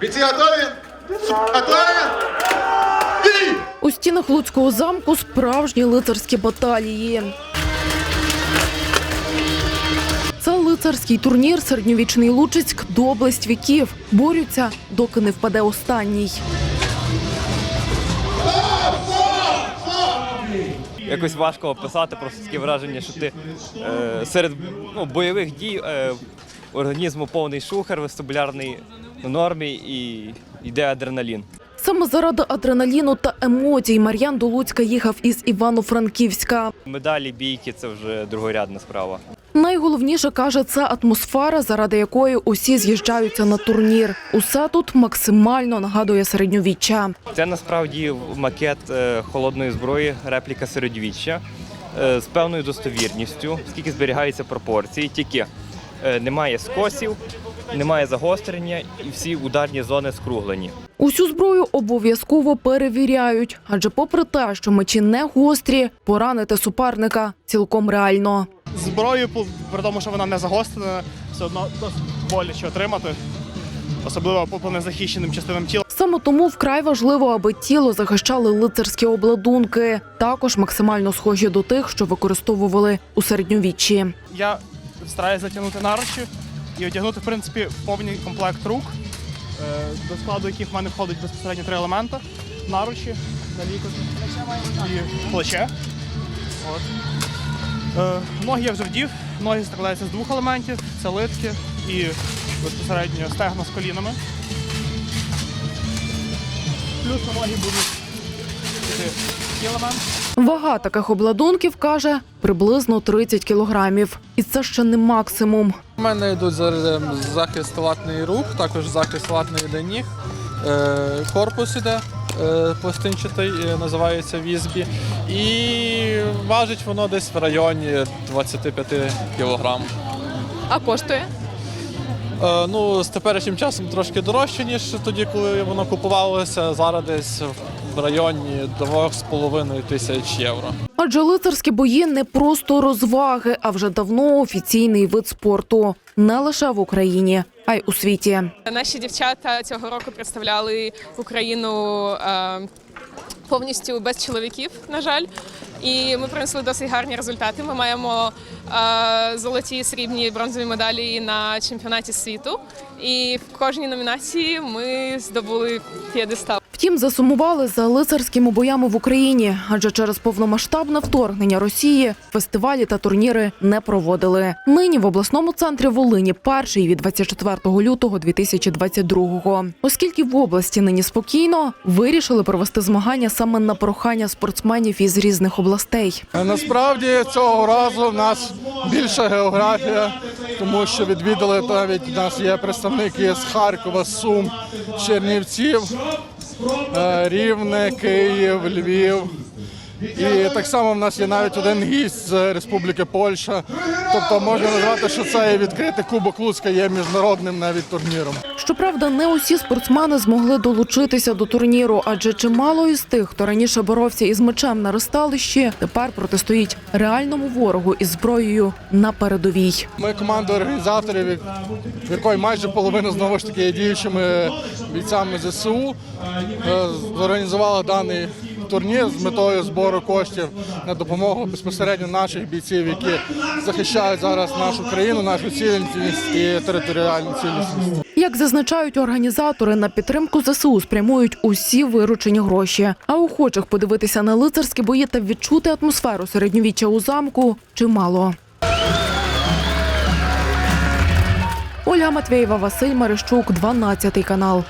Бійці готові? Готові? Бій! У стінах Луцького замку справжні лицарські баталії. Це лицарський турнір Середньовічний Лучицьк доблесть віків. Борються, доки не впаде останній. Якось важко описати, просто таке враження, що ти е, серед ну, бойових дій е, організму повний шухер, вестибулярний на нормі і йде адреналін. Саме заради адреналіну та емоцій Мар'ян до Луцька їхав із Івано-Франківська. Медалі, бійки це вже другорядна справа. Найголовніше каже, це атмосфера, заради якої усі з'їжджаються на турнір. Усе тут максимально нагадує середньовіччя. Це насправді макет е, холодної зброї, репліка середньовіччя е, з певною достовірністю, скільки зберігаються пропорції, тільки немає скосів, немає загострення і всі ударні зони скруглені. Усю зброю обов'язково перевіряють, адже попри те, що мечі не гострі, поранити суперника цілком реально. зброю, при тому, що вона не загострена, все одно досить боляче отримати, особливо по незахищеним частинам тіла. Саме тому вкрай важливо, аби тіло захищали лицарські обладунки, також максимально схожі до тих, що використовували у середньовіччі. Я стараюся затягнути наручі і одягнути, в принципі, повний комплект рук, е, до складу яких в мене входить безпосередньо три елемента: наручі, налікоть і плече. От. Е, ноги я вже вдів, ноги складаються з двох елементів: це литки і безпосередньо стегна з колінами. Плюс на ноги будуть йти такий елемент. Вага таких обладунків каже приблизно 30 кілограмів, і це ще не максимум. У мене йдуть зараз захист латний рук, також захист латний йде ніг. Е, Корпус іде е, пластинчатий, е, називається візбі. І важить воно десь в районі 25 кг. А коштує? Е, Ну, з теперішнім часом трошки дорожче, ніж тоді, коли воно купувалося. Зараз десь в районі 2,5 тисяч євро. Адже лицарські бої не просто розваги, а вже давно офіційний вид спорту не лише в Україні, а й у світі. Наші дівчата цього року представляли Україну е, повністю без чоловіків, на жаль. І ми принесли досить гарні результати. Ми маємо е, золоті, срібні, бронзові медалі на чемпіонаті світу. І в кожній номінації ми здобули п'єдестал. Втім, засумували за лицарськими боями в Україні, адже через повномасштабне вторгнення Росії фестивалі та турніри не проводили. Нині в обласному центрі Волині перший від 24 лютого 2022-го. Оскільки в області нині спокійно, вирішили провести змагання саме на прохання спортсменів із різних областей. Е, Насправді цього разу в нас більша географія, тому що відвідали навіть нас є представники з Харкова, Сум, Чернівців, Рівне, Київ, Львів. І так само в нас є навіть один гість з Республіки Польща. Тобто можна назвати, що це відкритий Кубок Луцька є міжнародним навіть турніром. Щоправда, не усі спортсмени змогли долучитися до турніру, адже чимало із тих, хто раніше боровся із мечем на розсталищі, тепер протистоїть реальному ворогу із зброєю на передовій. Ми команда організаторів, в якої майже половина знову ж таки є діючими бійцями ЗСУ, е, зорганізували даний турнір з метою збору коштів на допомогу безпосередньо наших бійців, які захищають зараз нашу країну, нашу цілісність і територіальну цілісність. Як зазначають організатори, на підтримку ЗСУ спрямують усі виручені гроші. А охочих подивитися на лицарські бої та відчути атмосферу середньовіччя у замку чимало. Ольга Матвєєва, Василь Марищук, 12 канал.